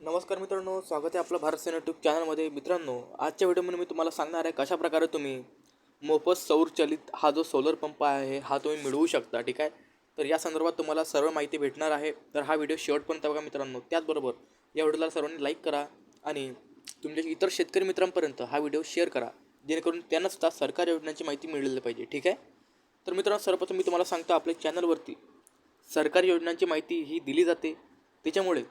नमस्कार मित्रांनो स्वागत आहे आपलं भारत सेना यूट्यूब चॅनलमध्ये मित्रांनो आजच्या व्हिडिओमध्ये मी तुम्हाला सांगणार आहे कशा प्रकारे तुम्ही मोफत सौरचलित हा जो सोलर पंप आहे हा तुम्ही मिळवू शकता ठीक आहे? तर या संदर्भात तुम्हाला सर्व माहिती भेटणार आहे. तर हा व्हिडिओ शेवटपर्यंत बघा मित्रांनो. त्याचबरोबर या व्हिडिओला सर्वांनी लाईक करा आणि तुमच्या इतर शेतकरी मित्रांपर्यंत हा व्हिडिओ शेअर करा. जेणेकरून त्यांनासुद्धा सरकारी योजनांची माहिती मिळाली पाहिजे ठीक आहे? तर मित्रांनो सर्वप्रथम मी तुम्हाला सांगतो आपल्या चॅनलवरती सरकारी योजनांची माहिती ही दिली जाते. त्याच्यामुळे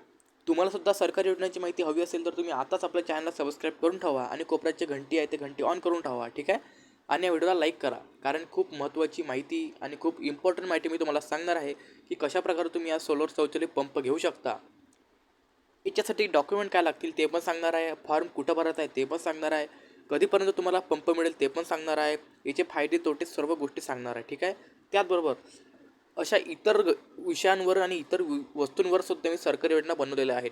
तुम्हाला सुद्धा सरकारी योजनांची माहिती हवी असेल तर तुम्ही आताच आपल्या चॅनलला सबस्क्राईब करून ठेवा आणि कोपऱ्याची घंटी आहे ते घंटी ऑन करून ठेवा ठीक आहे? आणि या व्हिडिओला लाईक करा कारण खूप महत्त्वाची माहिती आणि खूप इम्पॉर्टंट माहिती मी तुम्हाला सांगणार आहे की कशाप्रकारे तुम्ही या सोलर शौचालय पंप घेऊ शकता. याच्यासाठी डॉक्युमेंट काय लागतील ते पण सांगणार आहे फॉर्म कुठं भरत आहे ते पण सांगणार आहे कधीपर्यंत तुम्हाला पंप मिळेल ते पण सांगणार आहे याचे फायदे तोटे सर्व गोष्टी सांगणार आहे ठीक आहे? त्याचबरोबर अशा इतर विषयांवर आणि इतर वस्तूंवर सुद्धा मी सरकारी योजना बनवलेल्या आहेत.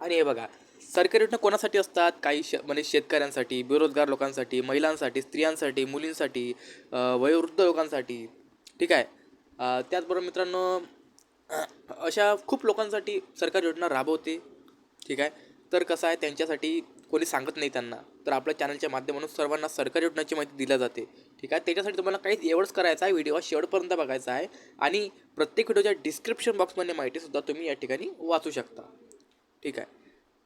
आणि हे बघा सरकारी योजना कोणासाठी असतात? काही श म्हणजे शेतकऱ्यांसाठी बेरोजगार लोकांसाठी महिलांसाठी स्त्रियांसाठी मुलींसाठी वयोवृद्ध लोकांसाठी. ठीक आहे? त्याचबरोबर मित्रांनो अशा खूप लोकांसाठी सरकारी योजना राबवते. ठीक आहे? तर कसं आहे? त्यांच्यासाठी कोणी सांगत नाही त्यांना. तर आपल्या चॅनलच्या माध्यमातून सर्वांना सरकारी योजनांची माहिती दिली जाते. ठीक आहे? त्याच्यासाठी तुम्हाला काहीच एवढंच करायचं आहे. व्हिडिओ शेवटपर्यंत बघायचा आहे. आणि प्रत्येक व्हिडिओच्या डिस्क्रिप्शन बॉक्समध्ये माहितीसुद्धा तुम्ही या ठिकाणी वाचू शकता. ठीक आहे?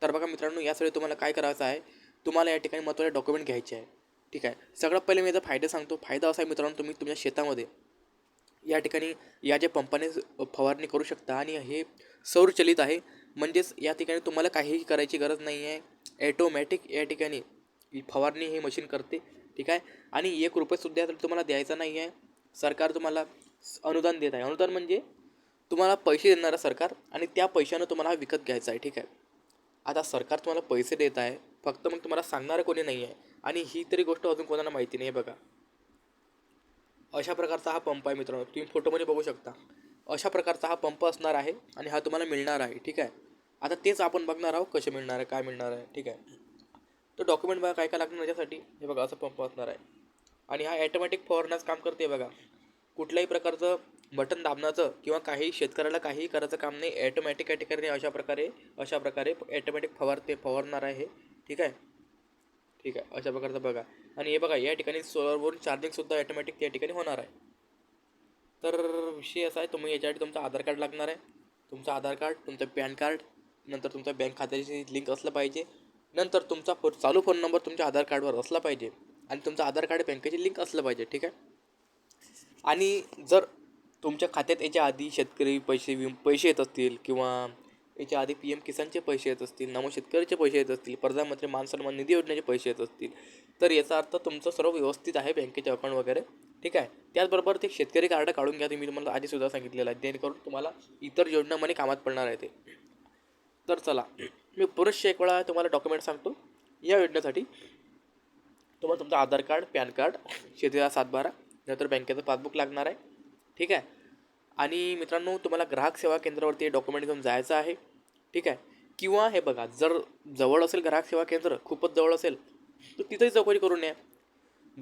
तर बघा मित्रांनो यासाठी तुम्हाला काय करायचं आहे? तुम्हाला या ठिकाणी महत्त्वाचे डॉक्युमेंट घ्यायचे आहे. ठीक आहे? सगळ्यात पहिले मी याचा फायदा सांगतो. फायदा असा आहे मित्रांनो तुम्ही तुमच्या शेतामध्ये या ठिकाणी या ज्या पंपाने फवारणी करू शकता आणि हे सौरचलित आहे. म्हणजेच या ठिकाणी तुम्हाला काहीही करायची गरज नाही आहे. ॲटोमॅटिक या ठिकाणी फवारणी हे मशीन करते ठीक आहे? आणि एक रुपयेसुद्धा तर तुम्हाला द्यायचा नाही आहे. सरकार तुम्हाला अनुदान देत आहे. अनुदान म्हणजे तुम्हाला पैसे देणारं सरकार आणि त्या पैशानं तुम्हाला हा विकत घ्यायचा आहे ठीक आहे? आता सरकार तुम्हाला पैसे देत आहे फक्त मग तुम्हाला सांगणारं कोणी नाही आहे. आणि ही तरी गोष्ट अजून कोणाला माहिती नाही आहे बघा. अशा प्रकारचा हा पंप आहे मित्रांनो. तुम्ही फोटोमध्ये बघू शकता. अशा प्रकारचा हा पंप असणार आहे आणि हा तुम्हाला मिळणार आहे ठीक आहे? आता तेच आपण बघणार आहोत कसे मिळणार आहे काय मिळणार आहे ठीक आहे? तर डॉक्युमेंट बघा काय काय लागणार याच्यासाठी? हे बघा असं पंप असणार आहे. आणि हा ॲटोमॅटिक फवारण्याचं काम करते बघा. कुठल्याही प्रकारचं बटन दाबण्याचं किंवा काही शेतकऱ्याला काहीही करायचं काम नाही ॲटोमॅटिक या ठिकाणी अशा प्रकारे अशा प्रकारे ॲटोमॅटिक फवारते फवारणार आहे ठीक आहे? ठीक आहे अशा प्रकारचं बघा. आणि हे बघा या ठिकाणी सोलरवरून चार्जिंगसुद्धा ॲटोमॅटिक त्या ठिकाणी होणार आहे. तर विषय असा आहे तुम्ही याच्यासाठी तुमचं आधार कार्ड लागणार आहे. तुमचं आधार कार्ड तुमचं पॅन कार्ड नंतर तुमच्या बँक खात्याची लिंक असलं पाहिजे. नंतर तुमचा फो चालू फोन नंबर तुमच्या आधार कार्डवर असला पाहिजे. आणि तुमचं आधार कार्ड बँकेची लिंक असलं पाहिजे ठीक आहे? आणि जर तुमच्या खात्यात याच्या आधी शेतकरी पैसे विम पैसे येत असतील किंवा याच्या आधी पी एम किसानचे पैसे येत असतील नमो शेतकऱ्याचे पैसे येत असतील प्रधानमंत्री मान सन्मान निधी योजनेचे पैसे येत असतील. तर याचा अर्थ तुमचं सर्व व्यवस्थित आहे बँकेचे अकाउंट वगैरे. ठीक आहे? त्याचबरोबर ते शेतकरी कार्ड काढून घ्या तुम्ही तुम्हाला आधीसुद्धा सांगितलेलं आहे. जेणेकरून तुम्हाला इतर योजनामध्ये कामात पडणार आहे ते. तर चला मी पुरुषशे एक वेळा तुम्हाला डॉक्युमेंट सांगतो. या योजनेसाठी तुम्हाला तुमचं आधार कार्ड पॅन कार्ड शेतीचा सातबारा नंतर बँकेचं पासबुक लागणार आहे. ठीक आहे? आणि मित्रांनो तुम्हाला ग्राहक सेवा केंद्रावरती डॉक्युमेंट घेऊन जायचं आहे. ठीक आहे? किंवा हे बघा जर जवळ असेल ग्राहक सेवा केंद्र खूपच जवळ असेल तर तिथेही चौकशी करून या.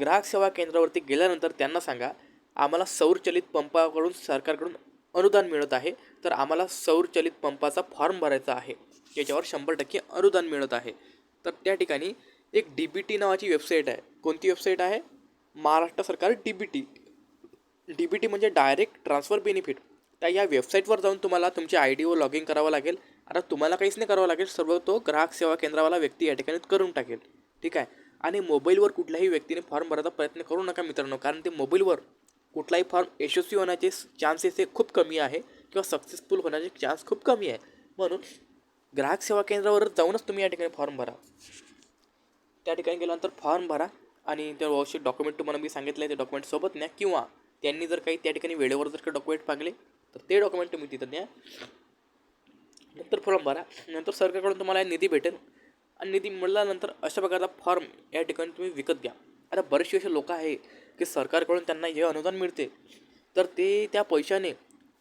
ग्राहक सेवा केंद्रावरती गेल्यानंतर त्यांना सांगा आम्हाला सौरचलित पंपाकडून सरकारकडून अनुदान मिळत आहे तर आम्हाला सौरचलित पंपाचा फॉर्म भरायचा आहे. याच्यावर शंभर टक्के अनुदान मिळत आहे. तर त्या ठिकाणी एक डी बी टी नावाची वेबसाईट आहे. कोणती वेबसाईट आहे? महाराष्ट्र सरकार D B T D B T म्हणजे डायरेक्ट ट्रान्सफर बेनिफिट. त्या या वेबसाईटवर जाऊन तुम्हाला तुमच्या आय डीवर लॉग इन करावं लागेल. आता तुम्हाला काहीच नाही करावं लागेल सर्व तो ग्राहक सेवा केंद्रावाला व्यक्ती या ठिकाणी करून टाकेल. ठीक आहे? आणि मोबाईलवर कुठल्याही व्यक्तीने फॉर्म भरायचा प्रयत्न करू नका मित्रांनो कारण ते मोबाईलवर कुठलाही फॉर्म यशस्वी होण्याचे चान्सेस हे खूप कमी आहे किंवा सक्सेसफुल होण्याचे चान्स खूप कमी आहे. म्हणून ग्राहक सेवा केंद्रावर जाऊनच तुम्ही या ठिकाणी फॉर्म भरा. त्या ठिकाणी गेल्यानंतर फॉर्म भरा आणि त्या व्यवस्थित डॉक्युमेंट तुम्हाला मी सांगितलं आहे ते डॉक्युमेंट सोबत न्या किंवा त्यांनी जर काही त्या ठिकाणी वेळेवर जर काही डॉक्युमेंट मागले तर ते डॉक्युमेंट तुम्ही तिथं न्या. तर फॉर्म भरा. नंतर सरकारकडून तुम्हाला निधी भेटेल. आणि निधी मिळाल्यानंतर अशा प्रकारचा फॉर्म या ठिकाणी तुम्ही विकत घ्या. आता बरेचसे असे लोक आहे की सरकारकडून त्यांना हे अनुदान मिळते. तर ते त्या पैशाने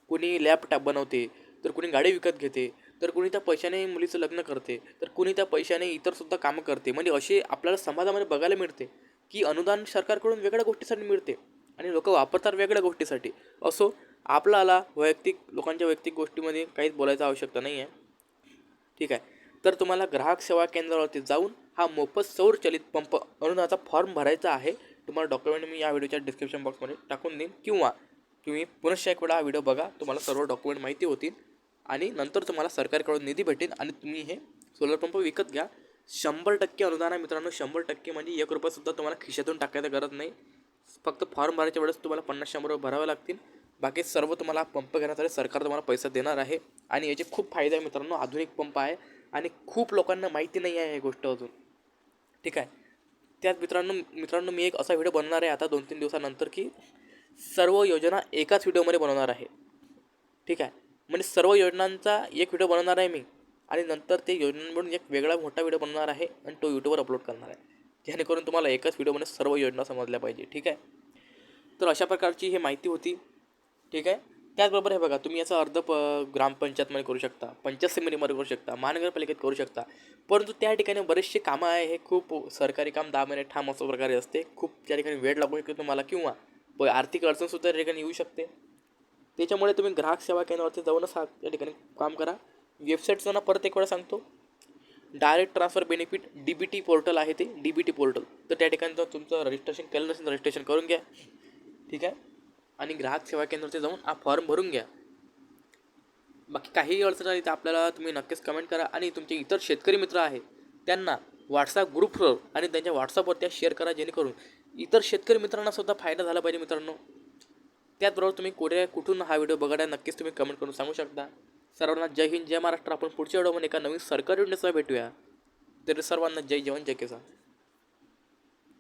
कोणी लॅपटॉप बनवते तर कोणी गाडी विकत घेते तर कोणी त्या पैशाने मुलीचं लग्न करते तर कोणी त्या पैशाने इतरसुद्धा कामं करते. म्हणजे असे आपल्याला समाजामध्ये बघायला मिळते की अनुदान सरकारकडून वेगळ्या गोष्टीसाठी मिळते. आणि लोक वापरतात वेगळ्या गोष्टीसाठी. असो आपल्याला वैयक्तिक लोकांच्या वैयक्तिक गोष्टीमध्ये काहीच बोलायचं आवश्यकता नाही आहे. ठीक आहे. तर तुम्हाला ग्राहक सेवा केंद्रावरती जाऊन हा मोफत सौरचलित पंप अनुदानाचा फॉर्म भरायचा आहे. तुम्हाला डॉक्युमेंट मी या व्हिडिओच्या डिस्क्रिप्शन बॉक्समध्ये टाकून देईन. किंवा तुम्ही पुनश्च एक वेळा हा व्हिडिओ बघा. तुम्हाला सर्व डॉक्युमेंट माहिती होतील. आणि नंतर तुम्हाला सरकारकडून निधी भेटेल आणि तुम्ही हे सोलर पंप विकत घ्या. शंभर टक्के अनुदान आहे मित्रांनो. शंभर टक्के म्हणजे एक रुपयासुद्धा तुम्हाला खिशातून टाकायचं गरज नाही. फक्त फॉर्म भरायच्या वेळेस तुम्हाला पन्नास शंभर रुपये भरावे लागतील. बाकी सर्व तुम्हाला पंप घेण्यासाठी सरकार तुम्हाला पैसा देणार आहे. आणि याचे खूप फायदे आहे मित्रांनो आधुनिक पंप आहे. आणि खूप लोकांना माहिती नाही आहे ही गोष्ट अजून. ठीक आहे? त्यात मित्रांनो मित्रांनो मी एक असा व्हिडिओ बनवणार आहे आता दोन तीन दिवसानंतर की सर्व योजना एकाच व्हिडिओमध्ये बनवणार आहे. ठीक आहे? म्हणजे सर्व योजनांचा एक व्हिडिओ बनवणार आहे मी. आणि नंतर ते योजनांमधून एक वेगळा मोठा व्हिडिओ बनवणार आहे आणि तो यूट्यूबवर अपलोड करणार आहे. जेणेकरून तुम्हाला एकाच व्हिडिओमध्ये सर्व योजना समजल्या पाहिजे ठीक आहे? तर अशा प्रकारची ही माहिती होती ठीक आहे? त्याचबरोबर हे बघा तुम्ही याचा अर्ध प ग्रामपंचायतमध्ये करू शकता पंचायत समितीमध्ये करू शकता महानगरपालिकेत करू शकता. परंतु त्या ठिकाणी बरेचसे कामं आहे हे खूप सरकारी काम दहा महिने ठाम असं प्रकारे असते. खूप त्या ठिकाणी वेळ लागू शकतो तुम्हाला किंवा प- आर्थिक अडचणसुद्धा त्या ठिकाणी येऊ शकते. त्याच्यामुळे तुम्ही ग्राहक सेवा केंद्रावरती जाऊनच हा त्या ठिकाणी काम करा. वेबसाईटचं ना परत एक वेळा सांगतो. Direct transfer benefit D B T portal आहे ते डी बी टी पोर्टल. तर त्या ठिकाणी जर तुमचं रजिस्ट्रेशन केलं नसेल रजिस्ट्रेशन करून घ्या. ठीक आहे? आणि ग्राहक सेवा केंद्रावरती जाऊन हा फॉर्म भरून घ्या. बाकी काहीही अडचण आली तर आपल्याला तुम्ही नक्कीच कमेंट करा. आणि तुमचे इतर शेतकरी मित्र आहेत त्यांना व्हॉट्सअप ग्रुपवर आणि त्यांच्या व्हॉट्सअपवर त्या शेअर करा जेणेकरून इतर शेतकरी मित्रांना सुद्धा फायदा झाला पाहिजे मित्रांनो. त्याचबरोबर तुम्ही कुठे कुठून हा व्हिडिओ बघत नक्कीच तुम्ही कमेंट करून सांगू शकता. सर्वांना जय हिंद जय महाराष्ट्र. आपण पुढच्या व्हिडिओमध्ये एका नवीन सरकारी योजनेसह भेटूया. तरी सर्वांना जय जवान जय किसान.